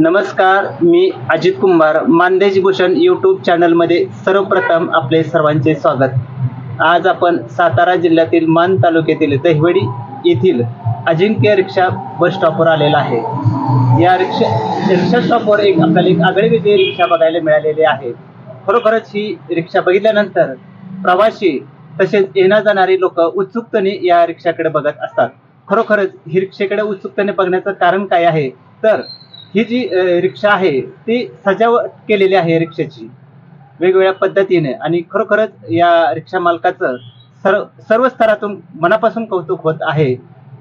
नमस्कार मी अजित कुंभार मानदेश भूषण यूट्यूब चॅनलमध्ये सर्वप्रथम आपले सर्वांचे स्वागत. आज आपण सातारा जिल्ह्यातील मान तालुक्यातील दहिवडी येथील अजिंक्य रिक्षा बस स्टॉपवर आलेला आहे. या रिक्षा रिक्षा स्टॉपवर एक आपल्याला एक आगळी रिक्षा बघायला मिळालेली आहे. खरोखरच ही रिक्षा बघितल्यानंतर प्रवासी तसेच येणार जाणारी लोक उत्सुकतेने या रिक्षाकडे बघत असतात. खरोखरच ही रिक्षेकडे उत्सुकतेने बघण्याचं कारण काय आहे? तर ही जी रिक्षा आहे ती सजावट केलेली आहे रिक्षाची. वेगवेगळ्या पद्धतीने आणि खरोखरच या रिक्षा मालकाचं सर्व सर्व स्तरातून मनापासून कौतुक होत आहे.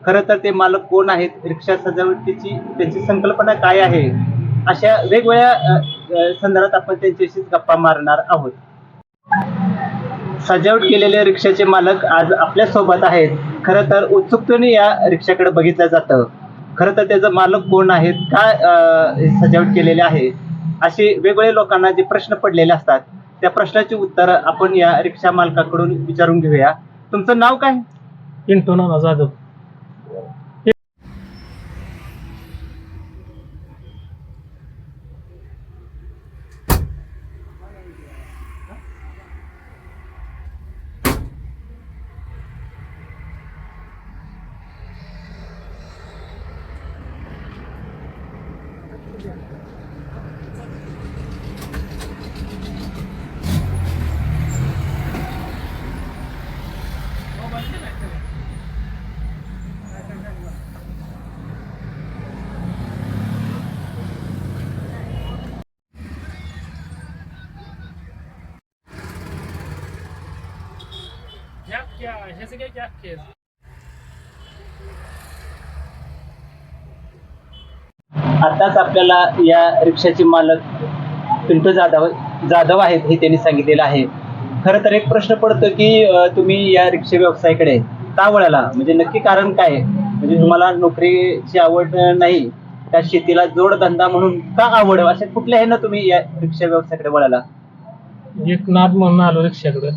खरं तर ते मालक कोण आहेत रिक्षा सजावटीची त्यांची संकल्पना काय आहे अशा वेगवेगळ्या संदर्भात आपण त्यांच्याशीच गप्पा मारणार आहोत. सजावट केलेल्या रिक्षाचे मालक आज आपल्यासोबत आहेत. खरं तर उत्सुकतेने या रिक्षाकडे बघितलं जातं. खरं तर त्याचं मालक कोण आहेत काय सजावट केलेले आहे असे वेगवेगळ्या लोकांना जे प्रश्न पडलेले असतात त्या प्रश्नाची उत्तर आपण या रिक्षा मालकाकडून विचारून घेऊया. तुमचं नाव काय? पिंटू नाना जाधव. ह्याचं काय जॅक आताच आपल्याला या रिक्षाचे मालक पिंटू जाधव जाधव आहेत हे त्यांनी सांगितलेलं आहे. खरं तर एक प्रश्न पडतो की अं, तुम्ही या रिक्षा व्यवसायाकडे का वळाला? म्हणजे नक्की कारण काय? आहे? म्हणजे तुम्हाला नोकरीची आवड नाही त्या शेतीला जोडधंदा म्हणून का आवड? अशा कुठल्या आहे ना तुम्ही या रिक्षा व्यवसायाकडे वळाला? एक नाद म्हणून आलो रिक्षाकडे.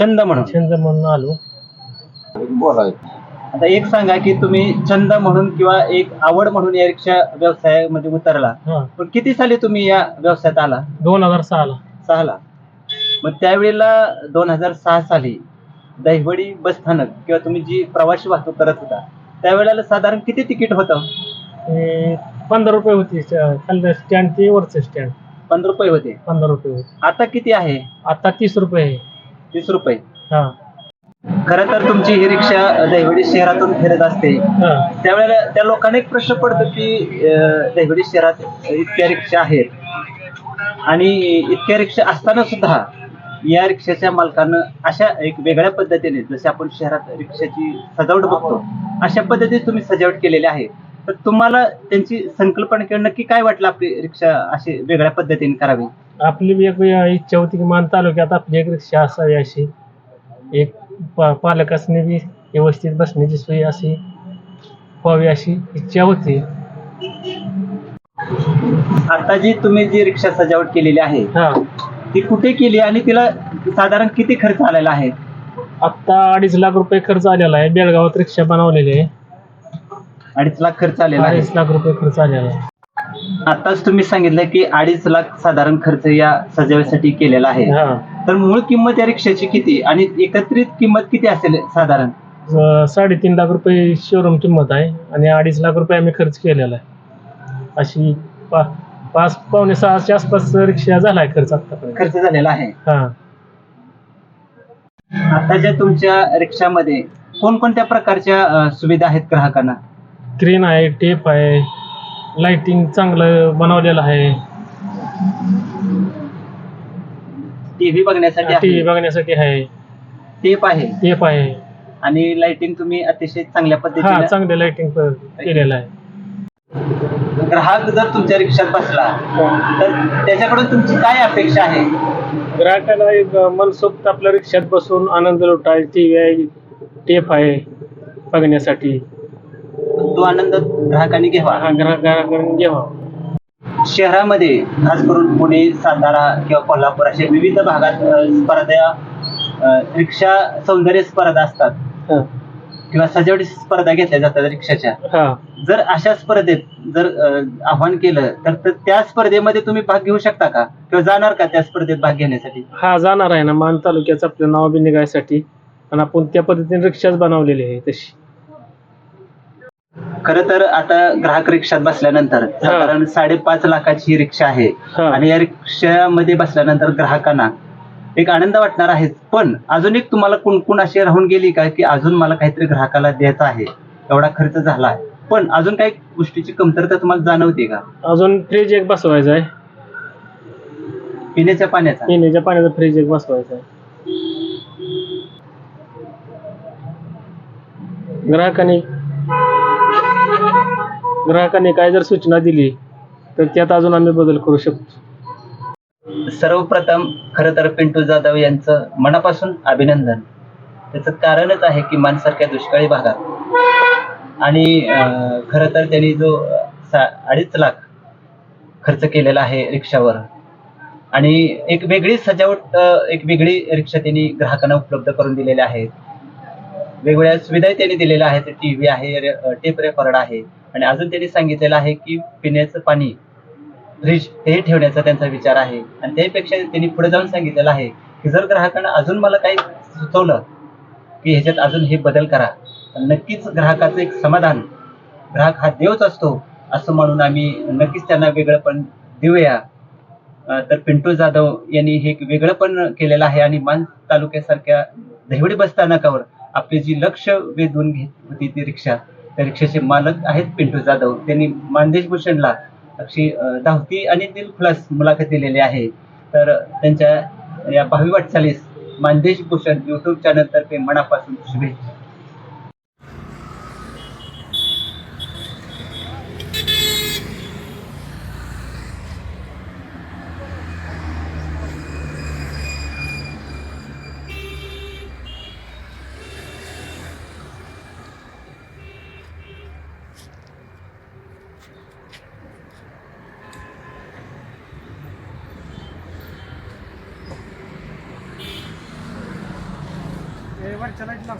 छंद म्हणून. छंद म्हणून आलो. आता एक सांगा की तुम्ही छंद म्हणून किंवा एक आवड म्हणून या रिक्षा व्यवसायामध्ये उतरला. हा. पण किती साली तुम्ही या व्यवसायात आला? दोन हजार सहाला. सहाला. मग त्यावेळेला दोन हजार सहा साली दहिवडी बस स्थानक किंवा तुम्ही जी प्रवासी वाहतूक करत होता त्यावेळेला साधारण किती तिकीट होतं? हे पंधरा रुपये होती स्टँड ते वरचं स्टँड पंधरा रुपये होते. पंधरा रुपये होते. आता किती आहे? आता तीस रुपये आहे. तीस रुपये. हा. खरं तर तुमची ही रिक्षा दहिवडी शहरातून फिरत असते. त्यावेळेला त्या लोकांना एक प्रश्न पडतो की दहिवडी शहरात इतक्या रिक्षा आहेत. आणि इतक्या रिक्षा असताना सुद्धा या रिक्षाच्या मालकानं अशा एक वेगळ्या पद्धतीने जसे आपण शहरात रिक्षाची सजावट बघतो अशा पद्धतीने तुम्ही सजावट केलेली आहे. तर तुम्हाला त्यांची संकल्पना नक्की काय वाटलं आपली रिक्षा अशी वेगळ्या पद्धतीने करावी? आपली बी एक इच्छा होती की मान तालुक्यात आपली एक रिक्षा असावी अशी. एक पा पालकासनी बी व्यवस्थित बसण्याची सोय अशी व्हावी अशी इच्छा होती. आता जी तुम्ही जी रिक्षा सजावट केलेली आहे हा. ती कुठे केली आणि तिला साधारण किती खर्च आलेला आहे? आत्ता अडीच लाख रुपये खर्च आलेला आहे. बेळगावात रिक्षा बनवलेली आहे. अडीच लाख खर्च आलेला आहे. अडीच लाख रुपये खर्च आलेला आहे. आताच तुम्ही सांगितलं की अडीच लाख साधारण खर्च या सजावटीसाठी केलेला आहे. हा. तर मूळ किंमत या रिक्षाची किती? आणि एकत्रित किंमत किती असेल साधारण? साडेतीन लाख रुपये शोरूम किंमत आहे आणि अडीच लाख रुपये आम्ही खर्च केलेला आहे. अशी पा पाच पावणे सहाच्या आसपास रिक्षा झाला आहे खर्च आतापर्यंत. खर्च झालेला आहे. हा. आताच्या तुमच्या रिक्षामध्ये कोणकोणत्या प्रकारच्या अं, सुविधा आहेत ग्राहकांना? क्रेन आहे टेप आहे लाइटिंग चांगलं बनवलेलं आहे. टीव्ही बघण्यासाठी टी व्ही आहे, बघण्यासाठी आहे. टेप आहे. टेप आहे. आणि लाइटिंग तुम्ही अतिशय चांगल्या हा पद्धतीने चांगलं लाइटिंग केलेलं आहे. ग्राहक जर तुमच्या रिक्षात बसला तर त्याच्याकडून तुमची काय अपेक्षा आहे? ग्राहकाला एक मनसोक्त आपल्या रिक्षात बसून आनंद लुटाय टी व्ही आहे टेप आहे बघण्यासाठी. तो आनंद ग्राहकांनी घ्यावा. हा घ्यावा. शहरामध्ये खास करून पुणे सातारा किंवा कोल्हापूर अशा विविध भागात अ, स्पर्धा अं, रिक्षा सौंदर्य स्पर्धा असतात. हा. किंवा सजावटी स्पर्धा घेतल्या जातात रिक्षाच्या. हा. जर अशा स्पर्धेत जर अं, आव्हान केलं तर तर त्या स्पर्धेमध्ये तुम्ही भाग घेऊ शकता का? किंवा जाणार का त्या स्पर्धेत भाग घेण्यासाठी? हा जाणार आहे ना. मान तालुक्याचं आपलं नाव बी निघायसाठी. आणि आपण त्या पद्धतीने रिक्षाच बनवलेली आहे तशी. खरं तर आता ग्राहक रिक्षात बसल्यानंतर साधारण साडेपाच लाखाची ही रिक्षा आहे. आणि या रिक्षामध्ये बसल्यानंतर ग्राहकांना एक आनंद वाटणार आहे. पण अजून एक तुम्हाला कुणकुण अशी राहून गेली का की अजून मला काहीतरी ग्राहकाला द्यायचं आहे? एवढा खर्च झाला. आहे पण अजून काही गोष्टीची कमतरता तुम्हाला जाणवते का? अजून फ्रीज एक बसवायचा आहे. पिण्याच्या पाण्याचा. पिण्याच्या पाण्याचा फ्रीज एक बसवायचा आहे. ग्राहकांनी ग्राहकांनी काय जर सूचना दिली तर त्यात अजून आम्ही बदल करू शकतो. सर्वप्रथम खरं तर पिंटू जाधव यांचं मनापासून अभिनंदन. त्याचं कारणच आहे की मानसारख्या दुष्काळी भागात. आणि खरं तर त्यांनी जो सा अडीच लाख खर्च केलेला आहे रिक्षावर. आणि एक वेगळी सजावट एक वेगळी रिक्षा त्यांनी ग्राहकांना उपलब्ध करून दिलेल्या आहेत वेगवेगळ्या सुविधाही त्यांनी दिलेल्या आहेत. टी व्ही आहे रे- टेप रेकॉर्ड आहे. आणि अजून त्यांनी सांगितलेलं आहे की पिण्याचं पाणी फ्रीज हे ठेवण्याचा त्यांचा विचार आहे. आणि त्यापेक्षा त्यांनी पुढे जाऊन सांगितलेलं आहे की जर ग्राहकांना अजून मला काही सुचवलं की ह्याच्यात अजून हे बदल करा तर नक्कीच ग्राहकाचं एक समाधान ग्राहक हा देवच असतो असं म्हणून आम्ही नक्कीच त्यांना वेगळं पण देऊया. तर पिंटू जाधव यांनी हे वेगळं पण केलेलं आहे आणि मान तालुक्यासारख्या दहिवडी बस स्थानकावर आपली जी लक्ष वेधून घेत होती ती रिक्षा रिक्षाचे मालक आहेत पिंटू जाधव. त्यांनी मानदेश भूषणला अक्षी धावती आणि दिलखुलास मुलाखत दिलेली आहे. तर त्यांच्या या भावी वाटचालीस मानदेश भूषण युट्यूब चॅनल तर्फे मनापासून शुभेच्छा. మరి చల్లట్లాం